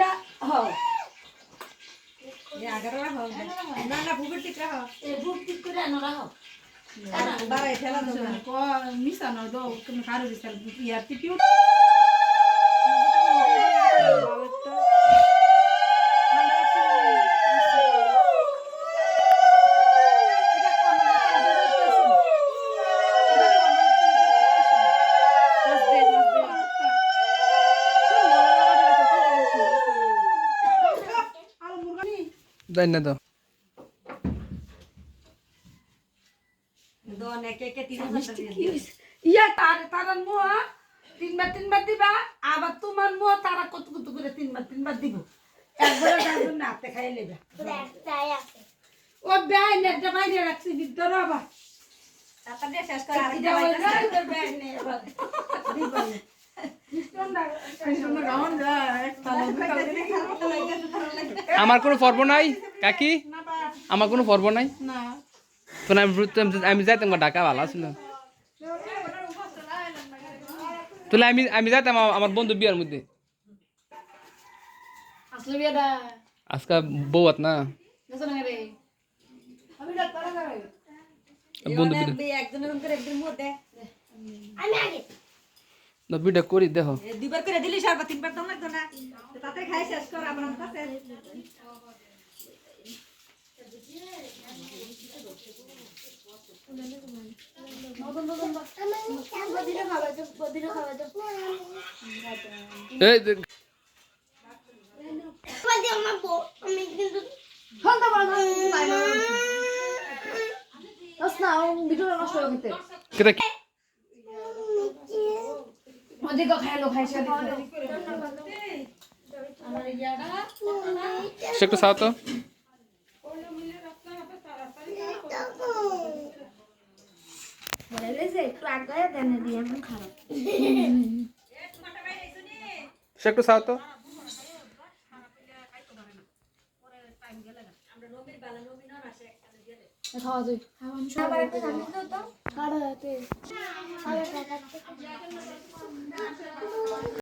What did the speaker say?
ফুটা হ না না বুকের টিকা হ বুক টিক করে নরা হ বাবা ফেলা দাও কো মিশানো দাও কারও বিশাল ইয়ার টিপিউ দেন না দিও। ইয়া তার তারার মুয়া। তিনবার তিনবার দিবা আবার তোমার মুয়া তারা কত কত করে তিনবার তিনবার দিব। একবারে ডাকবেন না হাতে খাই নেবে। ও বেআই নেটটা বাইরে রাখছি ভিতরে আবার। শেষ করে আমার কোনো পর্ব নাই কাকি? আমার কোনো পর্ব নাই? না তো আমি আমি যাইতাম ঢাকা ভালো ছিল। তাহলে আমি আমি যাইতাম আমার- আমার বন্ধু বিয়ার মধ্যে। আজকে বউয়াত না? বন্ধু একজনের একদিন মুখ দে না বিটা করি দেখো। দুইবার করে দিলি সারবা তিনবার তো লাগতো না। তাতে খাই শেষ কর আমার কাছে দেখ- কেটা ওদিকে খাইলো খাইছে সে একটু চাও তো সে একটু চাও তো খাওয়া যায় আবার একটা সামনে খাওয়া তুই কাটা